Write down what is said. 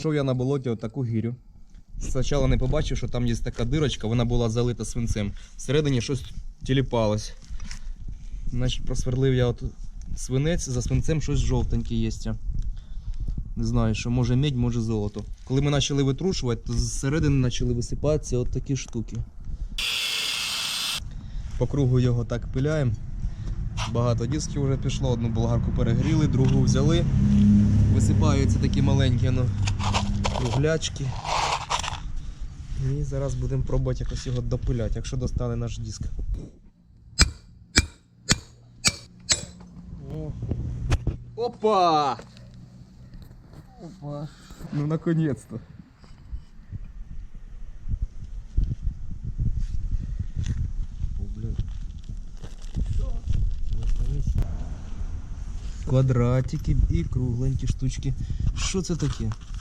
Пішов я на болоті отаку гірю. Спочатку не побачив, що там є така дирочка, вона була залита свинцем. Всередині щось тіліпалось. Значить, просверлив я от свинець, за свинцем щось жовтеньке є. Не знаю, що може медь, може золото. Коли ми почали витрушувати, то зсередини почали висипатися от такі штуки. По кругу його так пиляємо. Багато дисків вже пішло, одну болгарку перегріли, другу взяли. Висипаються такі маленькі ну, круглячки. І зараз будемо пробувати якось його допиляти, якщо достане наш диск. О. Опа! Опа! Ну наконец-то. О, блядь. Квадратики і кругленькі штучки. Що це таке?